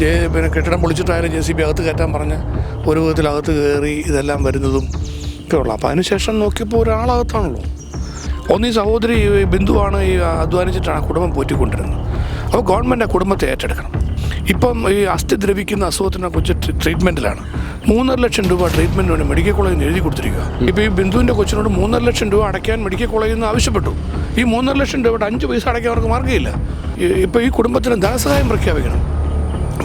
പിന്നെ കെട്ടിടം പൊളിച്ചിട്ടായാലും J C B അകത്ത് കയറ്റാൻ പറഞ്ഞ് ഒരു വിധത്തിൽ അകത്ത് കയറി ഇതെല്ലാം വരുന്നതും ഒക്കെ ഉള്ളു. അപ്പോൾ അതിനുശേഷം നോക്കിയപ്പോൾ ഒരാളകത്താണല്ലോ. ഒന്ന് ഈ സഹോദരി ബിന്ദുവാണ് ഈ അധ്വാനിച്ചിട്ടാണ് കുടുംബം പോറ്റിക്കൊണ്ടിരുന്നത്. അപ്പോൾ ഗവൺമെന്റ് ആ കുടുംബത്തെ ഏറ്റെടുക്കണം. ഇപ്പം ഈ അസ്ഥി ദ്രവിക്കുന്ന അസുഖത്തിനെ കുറിച്ച് ട്രീറ്റ്മെന്റിലാണ് മൂന്നര ലക്ഷം രൂപ ട്രീറ്റ്മെന്റിന് വേണ്ടി മെഡിക്കൽ കോളേജിൽ നിന്ന് എഴുതി കൊടുത്തിരിക്കുക. ഇപ്പോൾ ഈ ബിന്ദുവിന്റെ കൊച്ചിനോട് മൂന്നര ലക്ഷം രൂപ അടയ്ക്കാൻ മെഡിക്കൽ കോളേജിൽ നിന്ന് ആവശ്യപ്പെട്ടു. ഈ മൂന്നര ലക്ഷം രൂപയുടെ അഞ്ച് പൈസ അടയ്ക്കാൻ അവർക്ക് മാർഗമില്ല. ഇപ്പോൾ ഈ കുടുംബത്തിന് ധനസഹായം പ്രഖ്യാപിക്കണം.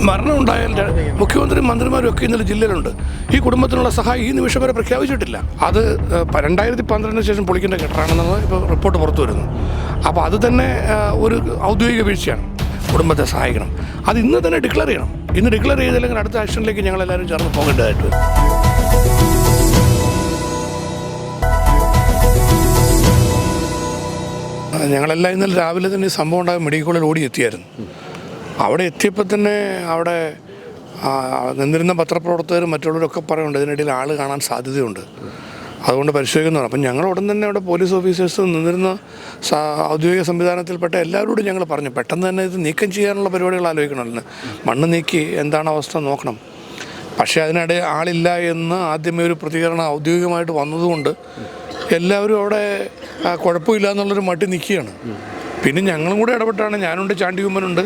മരണം ഉണ്ടായാൽ ര- മുഖ്യമന്ത്രിയും മന്ത്രിമാരും ഒക്കെ ഇന്നലെ ജില്ലയിലുണ്ട്. ഈ കുടുംബത്തിനുള്ള സഹായം ഈ നിമിഷം വരെ പ്രഖ്യാപിച്ചിട്ടില്ല. അത് രണ്ടായിരത്തി പന്ത്രണ്ടിന് ശേഷം പൊളിക്കേണ്ട കെട്ടാണെന്നാണ് ഇപ്പോൾ റിപ്പോർട്ട് പുറത്തു വരുന്നു അപ്പോൾ അത് തന്നെ ഒരു ഔദ്യോഗിക വീഴ്ചയാണ്. കുടുംബത്തെ സഹായിക്കണം. അത് ഇന്ന് തന്നെ ഡിക്ലെയർ ചെയ്യണം. ഇന്ന് ഡിക്ലെയർ ചെയ്തില്ലെങ്കിൽ അടുത്ത ആക്ഷനിലേക്ക് ഞങ്ങൾ എല്ലാവരും ചേർന്ന് പോകേണ്ടതായിട്ട് വരും. ഞങ്ങളെല്ലാം ഇന്നലെ രാവിലെ തന്നെ സംഭവം ഉണ്ടായ മെഡിക്കൽ കോളേജിൽ ഓടി എത്തിയായിരുന്നു. അവിടെ എത്തിയപ്പോൾ തന്നെ അവിടെ നിന്നിരുന്ന പത്രപ്രവർത്തകരും മറ്റുള്ളവരൊക്കെ പറയുന്നുണ്ട് ഇതിനിടയിൽ ആൾ കാണാൻ സാധ്യതയുണ്ട്. അതുകൊണ്ട് പരിശോധിക്കുന്നതാണ് അപ്പം ഞങ്ങൾ ഉടൻ തന്നെ അവിടെ പോലീസ് ഓഫീസേഴ്സ് നിന്നിരുന്ന ഔദ്യോഗിക സംവിധാനത്തിൽപ്പെട്ട എല്ലാവരോടും ഞങ്ങൾ പറഞ്ഞു പെട്ടെന്ന് തന്നെ ഇത് നീക്കം ചെയ്യാനുള്ള പരിപാടികൾ ആലോചിക്കണമല്ലോ മണ്ണ് നീക്കി എന്താണ് അവസ്ഥ നോക്കണം. പക്ഷേ അതിനിടെ ആളില്ല എന്ന് ആദ്യമേ ഒരു പ്രതികരണം ഔദ്യോഗികമായിട്ട് വന്നതുകൊണ്ട് എല്ലാവരും അവിടെ കുഴപ്പമില്ല എന്നുള്ളൊരു മട്ടി നിൽക്കുകയാണ്. പിന്നെ ഞങ്ങളും കൂടെ ഇടപെട്ടാണ്. ഞാനുണ്ട് ചാണ്ടികുമ്മനുണ്ട്.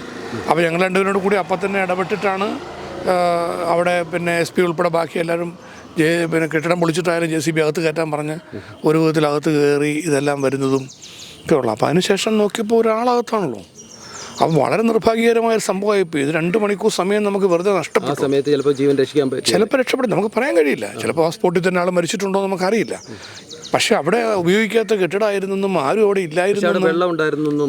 അപ്പോൾ ഞങ്ങൾ രണ്ടുപേരോട് കൂടി അപ്പം തന്നെ ഇടപെട്ടിട്ടാണ് അവിടെ പിന്നെ എസ് പി ഉൾപ്പെടെ ബാക്കി എല്ലാവരും ജെ പിന്നെ കെട്ടിടം പൊളിച്ചിട്ടായാലും ജെ സി ബി അകത്ത് കയറ്റാൻ പറഞ്ഞ് ഒരു വിധത്തിൽ അകത്ത് കയറി ഇതെല്ലാം വരുന്നതും ഒക്കെ ഉള്ളു. അപ്പോൾ അതിനുശേഷം നോക്കിയപ്പോൾ ഒരാളകത്താണല്ലോ. അപ്പം വളരെ നിർഭാഗ്യകരമായ ഒരു സംഭവമായിപ്പോയി ഇത് രണ്ട് മണിക്കൂർ സമയം നമുക്ക് വെറുതെ നഷ്ടപ്പെട്ടു. സമയത്ത് ചിലപ്പോൾ ജീവൻ രക്ഷിക്കാൻ പറ്റും ചിലപ്പോൾ രക്ഷപ്പെടും നമുക്ക് പറയാൻ കഴിയില്ല. ചിലപ്പോൾ ആ സ്പോട്ടിൽ തന്നെ ആൾ മരിച്ചിട്ടുണ്ടോ എന്ന് നമുക്കറിയില്ല. പക്ഷെ അവിടെ ഉപയോഗിക്കാത്ത കെട്ടിടമായിരുന്നെന്നും ആരും അവിടെ ഇല്ലായിരുന്നു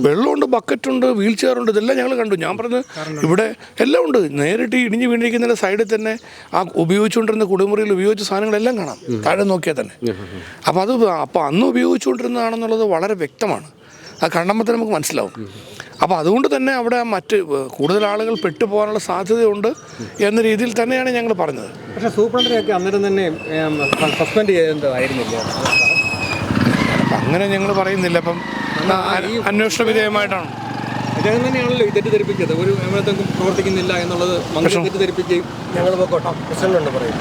വെള്ളമുണ്ട് ബക്കറ്റുണ്ട് വീൽ ചെയറുണ്ട് ഇതെല്ലാം ഞങ്ങൾ കണ്ടു. ഞാൻ പറഞ്ഞത് ഇവിടെ എല്ലാം ഉണ്ട്. നേരിട്ട് ഈ ഇടിഞ്ഞു വീണിരിക്കുന്നതിന്റെ സൈഡിൽ തന്നെ ആ ഉപയോഗിച്ചുകൊണ്ടിരുന്ന കുളിമുറിയിൽ ഉപയോഗിച്ച സാധനങ്ങളെല്ലാം കാണാം. താഴെ നോക്കിയാൽ തന്നെ. അപ്പോൾ അത് അപ്പോൾ അന്ന് ഉപയോഗിച്ചുകൊണ്ടിരുന്നതാണെന്നുള്ളത് വളരെ വ്യക്തമാണ്. അത് കണ്ടുമ്പോൾ തന്നെ നമുക്ക് മനസ്സിലാവും. അപ്പോൾ അതുകൊണ്ട് തന്നെ അവിടെ മറ്റ് കൂടുതൽ ആളുകൾ പെട്ടുപോകാനുള്ള സാധ്യതയുണ്ട് എന്ന രീതിയിൽ തന്നെയാണ് ഞങ്ങൾ പറഞ്ഞത്. പക്ഷേ സൂപ്രണ്ടിനെയൊക്കെ അന്നേരം തന്നെ സസ്പെൻഡ് ചെയ്തതായിരുന്നില്ല അങ്ങനെ ഞങ്ങൾ പറയുന്നില്ല. അപ്പം അന്വേഷണ വിധേയമായിട്ടാണ്. അദ്ദേഹം തന്നെയാണല്ലോ ഈ തെറ്റിദ്ധരിപ്പിച്ചത് ഒരു എവിടത്തേക്കും പ്രവർത്തിക്കുന്നില്ല എന്നുള്ളത് മന്ത്രി തെറ്റിദ്ധരിപ്പിക്കുകയും ഞങ്ങൾ പോയിക്കോട്ടെ പ്രസിഡന്റ് പറയും.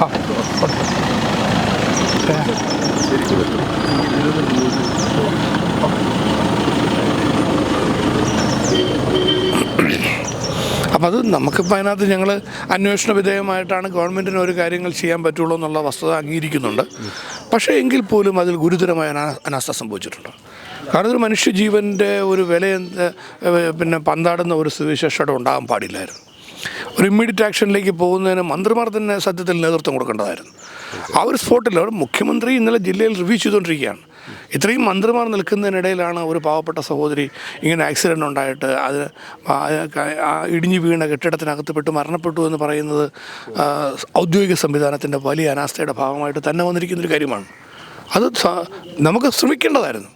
അപ്പം അത് നമുക്കിപ്പോൾ അതിനകത്ത് ഞങ്ങൾ അന്വേഷണ വിധേയമായിട്ടാണ് ഗവൺമെന്റിന് ഒരു കാര്യങ്ങൾ ചെയ്യാൻ പറ്റുള്ളൂ എന്നുള്ള വസ്തുത അംഗീകരിക്കുന്നുണ്ട്. പക്ഷേ എങ്കിൽ പോലും അതിൽ ഗുരുതരമായ അനാ അനാസ്ഥ സംഭവിച്ചിട്ടുണ്ട്. കാരണം ഒരു മനുഷ്യജീവന്റെ ഒരു വില പിന്നെ പന്താടുന്ന ഒരു സുവിശേഷം ഉണ്ടാകാൻ പാടില്ലായിരുന്നു. ഒരു ഇമ്മീഡിയറ്റ് ആക്ഷനിലേക്ക് പോകുന്നതിന് മന്ത്രിമാർ തന്നെ സത്യത്തിൽ നേതൃത്വം കൊടുക്കേണ്ടതായിരുന്നു. ആ ഒരു സ്പോട്ടിൽ ഒരു മുഖ്യമന്ത്രി ഇന്നലെ ജില്ലയിൽ റിവ്യൂ ചെയ്തുകൊണ്ടിരിക്കുകയാണ്. ഇത്രയും മന്ത്രിമാർ നിൽക്കുന്നതിനിടയിലാണ് ഒരു പാവപ്പെട്ട സഹോദരി ഇങ്ങനെ ആക്സിഡന്റ് ഉണ്ടായിട്ട് അത് ഇടിഞ്ഞു വീണ കെട്ടിടത്തിനകത്ത് പെട്ട് മരണപ്പെട്ടു എന്ന് പറയുന്നത് ഔദ്യോഗിക സംവിധാനത്തിന്റെ വലിയ അനാസ്ഥയുടെ ഭാഗമായിട്ട് തന്നെ വന്നിരിക്കുന്നൊരു കാര്യമാണ്. അത് നമുക്ക് ശ്രമിക്കേണ്ടതായിരുന്നു.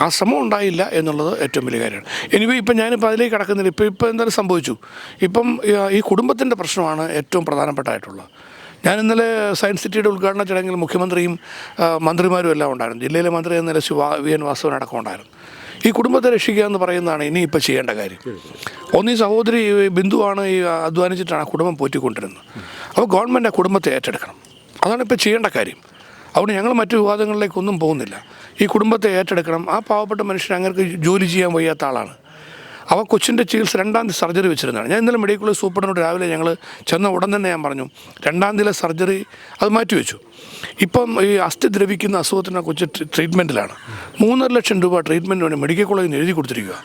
ആ ശ്രമം ഉണ്ടായില്ല എന്നുള്ളത് ഏറ്റവും വലിയ കാര്യമാണ്. എനിവേ ഇപ്പം ഞാനിപ്പോൾ അതിലേക്ക് കിടക്കുന്നില്ല. ഇപ്പോൾ ഇപ്പോൾ എന്തായാലും സംഭവിച്ചു. ഇപ്പം ഈ- ഈ കുടുംബത്തിന്റെ പ്രശ്നമാണ് ഏറ്റവും പ്രധാനപ്പെട്ടായിട്ടുള്ളത്. ഞാൻ ഇന്നലെ സയൻസ് സിറ്റിയുടെ ഉദ്ഘാടന ചടങ്ങിൽ മുഖ്യമന്ത്രിയും മന്ത്രിമാരും എല്ലാം ഉണ്ടായിരുന്നു. ജില്ലയിലെ മന്ത്രി എന്ന നില ശിവ വി. എൻ. വാസവൻ ഉണ്ടായിരുന്നു. ഈ കുടുംബത്തെ രക്ഷിക്കുക എന്ന് പറയുന്നതാണ് ഇനി ഇപ്പോൾ ചെയ്യേണ്ട കാര്യം. ഒന്ന് ഈ സഹോദരി ബിന്ദുവാണ് ഈ അധ്വാനിച്ചിട്ടാണ് കുടുംബം പോറ്റിക്കൊണ്ടിരുന്നത്. അപ്പോൾ ഗവൺമെന്റ് ആ കുടുംബത്തെ ഏറ്റെടുക്കണം. അതാണ് ഇപ്പോൾ ചെയ്യേണ്ട കാര്യം. അതുകൊണ്ട് ഞങ്ങൾ മറ്റു വിവാദങ്ങളിലേക്കൊന്നും പോകുന്നില്ല. ഈ കുടുംബത്തെ ഏറ്റെടുക്കണം. ആ പാവപ്പെട്ട മനുഷ്യൻ അങ്ങനെ ജോലി ചെയ്യാൻ വയ്യാത്ത ആളാണ്. അവ കൊച്ചിന്റെ ചികിത്സ രണ്ടാം തീയതി സർജറി വെച്ചിരുന്നതാണ്. ഞാൻ ഇന്നലെ മെഡിക്കൽ സൂപ്രണ്ടിനോട് രാവിലെ ഞങ്ങൾ ചെന്ന ഉടൻ തന്നെ ഞാൻ പറഞ്ഞു രണ്ടാം തീയതിയിലെ സർജറി അത് മാറ്റിവെച്ചു ഇപ്പം ഈ അസ്ഥി ദ്രവിക്കുന്ന അസുഖത്തിനെ കുറിച്ച് ട്രീ- ട്രീറ്റ്മെന്റിലാണ്. മൂന്നര ലക്ഷം രൂപ ട്രീറ്റ്മെന്റ് വേണ്ടി മെഡിക്കൽ കോളേജിൽ നിന്ന് എഴുതി കൊടുത്തിരിക്കുക.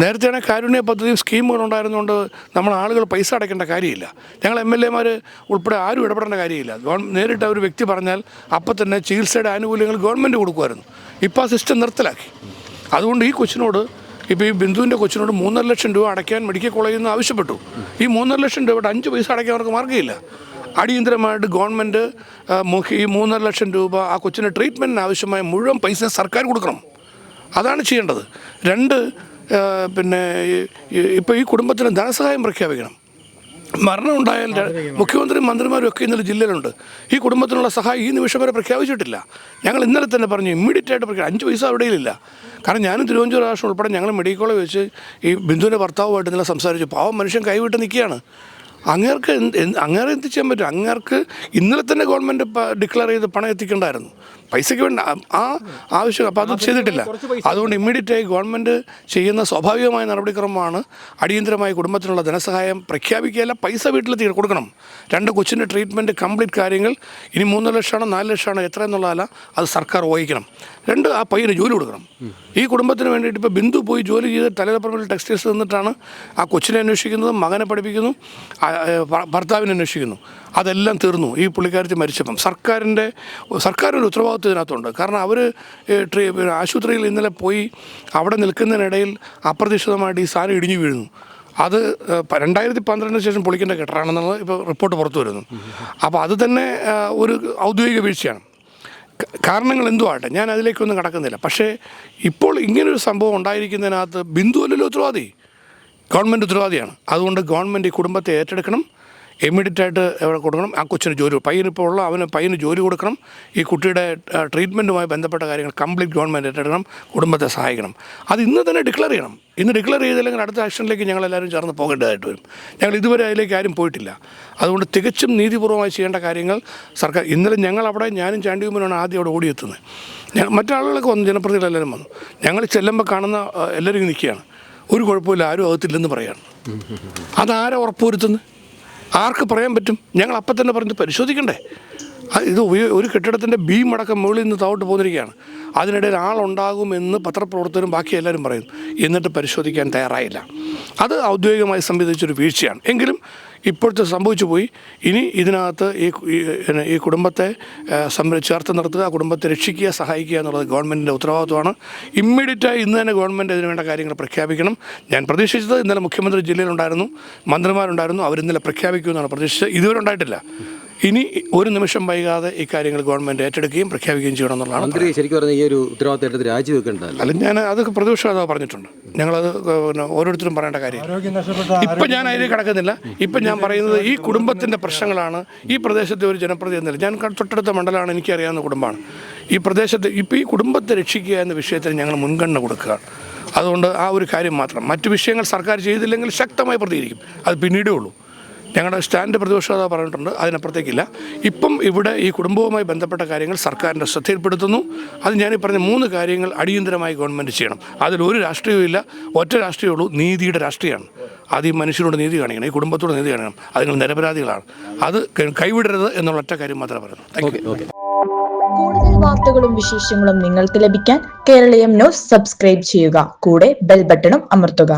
നേരത്തെയാണ് കാരുണ്യ പദ്ധതിയും സ്കീമുകൾ ഉണ്ടായിരുന്നുകൊണ്ട് നമ്മൾ ആളുകൾ പൈസ അടയ്ക്കേണ്ട കാര്യമില്ല. ഞങ്ങൾ എം എൽ എമാർ ഉൾപ്പെടെ ആരും ഇടപെടേണ്ട കാര്യമില്ല. നേരിട്ട് ഒരു വ്യക്തി പറഞ്ഞാൽ അപ്പം തന്നെ ചികിത്സയുടെ ആനുകൂല്യങ്ങൾ ഗവൺമെന്റ് കൊടുക്കുമായിരുന്നു. ഇപ്പോൾ ആ സിസ്റ്റം നിർത്തലാക്കി. അതുകൊണ്ട് ഈ കൊച്ചിനോട് ഇപ്പോൾ ഈ ബിന്ദുവിന്റെ കൊച്ചിനോട് മൂന്നര ലക്ഷം രൂപ അടയ്ക്കാൻ മെഡിക്കൽ കോളേജിൽ നിന്ന് ആവശ്യപ്പെട്ടു. ഈ മൂന്നര ലക്ഷം രൂപയുടെ അഞ്ച് പൈസ അടയ്ക്കാൻ അവർക്ക് മാർഗമില്ല. അടിയന്തരമായിട്ട് ഗവൺമെന്റ് ഈ മൂന്നര ലക്ഷം രൂപ ആ കൊച്ചിന് ട്രീറ്റ്മെന്റിന് ആവശ്യമായ മുഴുവൻ പൈസ സർക്കാർ കൊടുക്കണം. അതാണ് ചെയ്യേണ്ടത്. രണ്ട് പിന്നെ ഇപ്പോൾ ഈ കുടുംബത്തിന് ധനസഹായം പ്രഖ്യാപിക്കണം. മരണം ഉണ്ടായാൽ മുഖ്യമന്ത്രിയും മന്ത്രിമാരും ഒക്കെ ഇന്നലെ ജില്ലയിലുണ്ട്. ഈ കുടുംബത്തിനുള്ള സഹായം ഈ നിമിഷം വരെ പ്രഖ്യാപിച്ചിട്ടില്ല. ഞങ്ങൾ ഇന്നലെ തന്നെ പറഞ്ഞു ഇമ്മീഡിയറ്റ് ആയിട്ട് പ്രഖ്യാപിച്ചു അഞ്ച് പൈസ അവിടെയില്ല കാരണം ഞാനും തിരുവനന്തപുരം രാഷ്ട്രം ഉൾപ്പെടെ ഞങ്ങൾ മെഡിക്കൽ കോളേജ് വെച്ച് ഈ ബിന്ദുവിന്റെ ഭർത്താവുമായിട്ട് ഇന്നലെ സംസാരിച്ചു. പാവം മനുഷ്യൻ കൈവിട്ട് നിൽക്കുകയാണ്. അങ്ങേർക്ക് എന്ത് എന്ത് അങ്ങേരെ ചെയ്യാൻ പറ്റും? അങ്ങേർക്ക് ഇന്നലെ തന്നെ ഗവൺമെന്റ് ഡിക്ലെയർ ചെയ്ത് പണം എത്തിക്കേണ്ടായിരുന്നു. പൈസയ്ക്ക് വേണ്ട. ആ- ആവശ്യം അപ്പോൾ അത് ചെയ്തിട്ടില്ല. അതുകൊണ്ട് ഇമ്മീഡിയറ്റ് ആയി ഗവൺമെന്റ് ചെയ്യുന്ന സ്വാഭാവികമായ നടപടിക്രമമാണ് അടിയന്തരമായി കുടുംബത്തിനുള്ള ധനസഹായം പ്രഖ്യാപിക്കുകയല്ല പൈസ വീട്ടിലെത്തി കൊടുക്കണം. രണ്ട് കൊച്ചിന്റെ ട്രീറ്റ്മെന്റ് കംപ്ലീറ്റ് കാര്യങ്ങൾ ഇനി മൂന്ന് ലക്ഷമാണോ നാല് ലക്ഷമാണോ എത്ര എന്നുള്ളതല്ല അത് സർക്കാർ വഹിക്കണം. രണ്ട് ആ പയ്യന് ജോലി കൊടുക്കണം. ഈ കുടുംബത്തിന് വേണ്ടിയിട്ട് ഇപ്പോൾ ബിന്ദു പോയി ജോലി ചെയ്ത് തലേപ്പറമ്പിൽ ടെക്സ്റ്റൈൽസ് നിന്നിട്ടാണ് ആ കൊച്ചിനെ അന്വേഷിക്കുന്നത് മകനെ പഠിപ്പിക്കുന്നു ആ, ഭർത്താവിനെ അന്വേഷിക്കുന്നു. അതെല്ലാം തീർന്നു. ഈ പുള്ളിക്കാരത്തി മരിച്ചപ്പം. സർക്കാരിന്റെ സർക്കാരിന്റെ ഉത്തരവാദിത്വം ഇതിനകത്തുണ്ട്. കാരണം അവർ ആശുപത്രിയിൽ ഇന്നലെ പോയി അവിടെ നിൽക്കുന്നതിനിടയിൽ അപ്രതീക്ഷിതമായിട്ട് ഈ സാധനം ഇടിഞ്ഞു വീഴുന്നു. അത് രണ്ടായിരത്തി പന്ത്രണ്ടിന് ശേഷം പൊളിക്കേണ്ട കെട്ടറാണെന്നുള്ളത് ഇപ്പോൾ റിപ്പോർട്ട് പുറത്തു വരുന്നു. അപ്പോൾ അത് തന്നെ ഒരു ഔദ്യോഗിക വീഴ്ചയാണ്. കാരണങ്ങൾ എന്തു ആട്ടെ ഞാൻ അതിലേക്കൊന്നും കടക്കുന്നില്ല. പക്ഷേ ഇപ്പോൾ ഇങ്ങനൊരു സംഭവം ഉണ്ടായിരിക്കുന്നതിനകത്ത് ബിന്ദുവല്ലല്ലോ ഉത്തരവാദി. ഗവൺമെന്റ് ഉത്തരവാദിയാണ്. അതുകൊണ്ട് ഗവൺമെന്റ് ഈ കുടുംബത്തെ ഏറ്റെടുക്കണം. ഇമ്മീഡിയറ്റ് ആയിട്ട് എവിടെ കൊടുക്കണം. ആ കൊച്ചിന് ജോലി പയ്യനിപ്പോൾ ഉള്ള അവന് പയ്യന് ജോലി കൊടുക്കണം. ഈ കുട്ടിയുടെ ട്രീറ്റ്മെന്റുമായി ബന്ധപ്പെട്ട കാര്യങ്ങൾ കംപ്ലീറ്റ് ഗവൺമെന്റ് ഏറ്റെടുക്കണം. കുടുംബത്തെ സഹായിക്കണം. അത് ഇന്ന് തന്നെ ഡിക്ലെയർ ചെയ്യണം. ഇന്ന് ഡിക്ലെയർ ചെയ്തില്ലെങ്കിൽ അടുത്ത ആക്ഷനിലേക്ക് ഞങ്ങൾ എല്ലാവരും ചേർന്ന് പോകേണ്ടതായിട്ട് വരും. ഞങ്ങൾ ഇതുവരെ അതിലേക്ക് ആരും പോയിട്ടില്ല. അതുകൊണ്ട് തികച്ചും നീതിപൂർവമായി ചെയ്യേണ്ട കാര്യങ്ങൾ സർക്കാർ ഇന്നലെ ഞങ്ങൾ അവിടെ ഞാനും ചാണ്ടിയുമ്മനാണ് ആദ്യം അവിടെ ഓടിയെത്തുന്നത് മറ്റാളുകളൊക്കെ വന്നു. ജനപ്രതികളെല്ലാവരും വന്നു. ഞങ്ങൾ ചെല്ലുമ്പോൾ കാണുന്ന എല്ലാവരും നിൽക്കുകയാണ്. ഒരു കുഴപ്പമില്ല ആരും അകത്തില്ലെന്ന് പറയാണ് അതാരെ ഉറപ്പുവരുത്തുന്നത് ആർക്ക് പറയാൻ പറ്റും? ഞങ്ങൾ അപ്പം തന്നെ പറഞ്ഞ് പരിശോധിക്കണ്ടേ? ഇത് ഒരു കെട്ടിടത്തിന്റെ ബീം അടക്കം മുകളിൽ നിന്ന് താഴോട്ട് പോന്നിരിക്കുകയാണ്. അതിനിടയിൽ ആളുണ്ടാകുമെന്ന് പത്രപ്രവർത്തകരും ബാക്കി എല്ലാവരും പറയും എന്നിട്ട് പരിശോധിക്കാൻ തയ്യാറായില്ല. അത് ഔദ്യോഗികമായി സംവിധിച്ചൊരു വീഴ്ചയാണ്. എങ്കിലും ഇപ്പോഴത്തെ സംഭവിച്ചു പോയി. ഇനി ഇതിനകത്ത് ഈ ഈ, കുടുംബത്തെ ചേർത്ത് നിർത്തുക കുടുംബത്തെ രക്ഷിക്കുക സഹായിക്കുക എന്നുള്ളത് ഗവൺമെന്റിന്റെ ഉത്തരവാദിത്വമാണ്. ഇമ്മീഡിയറ്റായി ഇന്ന് തന്നെ ഗവൺമെന്റ് ഇതിന് വേണ്ട കാര്യങ്ങൾ പ്രഖ്യാപിക്കണം. ഞാൻ പ്രതീക്ഷിച്ചത് ഇന്നലെ മുഖ്യമന്ത്രി ജില്ലയിലുണ്ടായിരുന്നു മന്ത്രിമാരുണ്ടായിരുന്നു അവരിന്നലെ പ്രഖ്യാപിക്കുമെന്നാണ് പ്രതീക്ഷിച്ചത്. ഇതുവരെ ഉണ്ടായിട്ടില്ല. ഇനി ഒരു നിമിഷം വൈകാതെ ഈ കാര്യങ്ങൾ ഗവൺമെന്റ് ഏറ്റെടുക്കുകയും പ്രഖ്യാപിക്കുകയും ചെയ്യണം എന്നുള്ളതാണ് മന്ത്രി ശരിക്കും പറഞ്ഞ ഈ ഒരു ഉത്തരവാദിത്തം രാജിവെക്കേണ്ട അല്ല ഞാൻ അതൊക്കെ പ്രതിപക്ഷം അതാ പറഞ്ഞിട്ടുണ്ട്. ഞങ്ങളത് പിന്നെ ഓരോരുത്തരും പറയേണ്ട കാര്യം. ഇപ്പം ഞാൻ അതിൽ കിടക്കുന്നില്ല. ഇപ്പം ഞാൻ പറയുന്നത് ഈ കുടുംബത്തിന്റെ പ്രശ്നങ്ങളാണ്. ഈ പ്രദേശത്തെ ഒരു ജനപ്രതി എന്നില്ല ഞാൻ തൊട്ടടുത്ത മണ്ഡലമാണ് എനിക്കറിയാവുന്ന കുടുംബമാണ്. ഈ പ്രദേശത്ത് ഇപ്പോൾ ഈ കുടുംബത്തെ രക്ഷിക്കുക എന്ന വിഷയത്തിൽ ഞങ്ങൾ മുൻഗണന കൊടുക്കുക. അതുകൊണ്ട് ആ ഒരു കാര്യം മാത്രം. മറ്റു വിഷയങ്ങൾ സർക്കാർ ചെയ്തില്ലെങ്കിൽ ശക്തമായി പ്രതികരിക്കും. അത് പിന്നീടേ ഉള്ളൂ. ഞങ്ങളുടെ സ്റ്റാൻഡ് പ്രതിപക്ഷം പറഞ്ഞിട്ടുണ്ട് അതിനപ്പുറത്തേക്കില്ല. ഇപ്പം ഇവിടെ ഈ കുടുംബവുമായി ബന്ധപ്പെട്ട കാര്യങ്ങൾ സർക്കാരിന്റെ ശ്രദ്ധയിൽപ്പെടുത്തുന്നു. അത് ഞാൻ പറഞ്ഞ മൂന്ന് കാര്യങ്ങൾ അടിയന്തരമായി ഗവൺമെന്റ് ചെയ്യണം. അതിലൊരു രാഷ്ട്രീയവും ഇല്ല. ഒറ്റ രാഷ്ട്രീയമുള്ളൂ നീതിയുടെ രാഷ്ട്രീയമാണ്. അത് ഈ മനുഷ്യരോട് നീതി കാണിക്കണം ഈ കുടുംബത്തോട് നീതി കാണിക്കണം. അതിന് നിരപരാധികളാണ്. അത് കൈവിടരുത് എന്നുള്ള ഒറ്റ കാര്യം മാത്രമേ പറയുന്നു താങ്ക് യു കൂടുതൽ വാർത്തകളും വിശേഷങ്ങളും നിങ്ങൾക്ക് ലഭിക്കാൻ കേരളീയം ന്യൂസ് സബ്സ്ക്രൈബ് ചെയ്യുക. കൂടെ ബെൽ ബട്ടണും അമർത്തുക.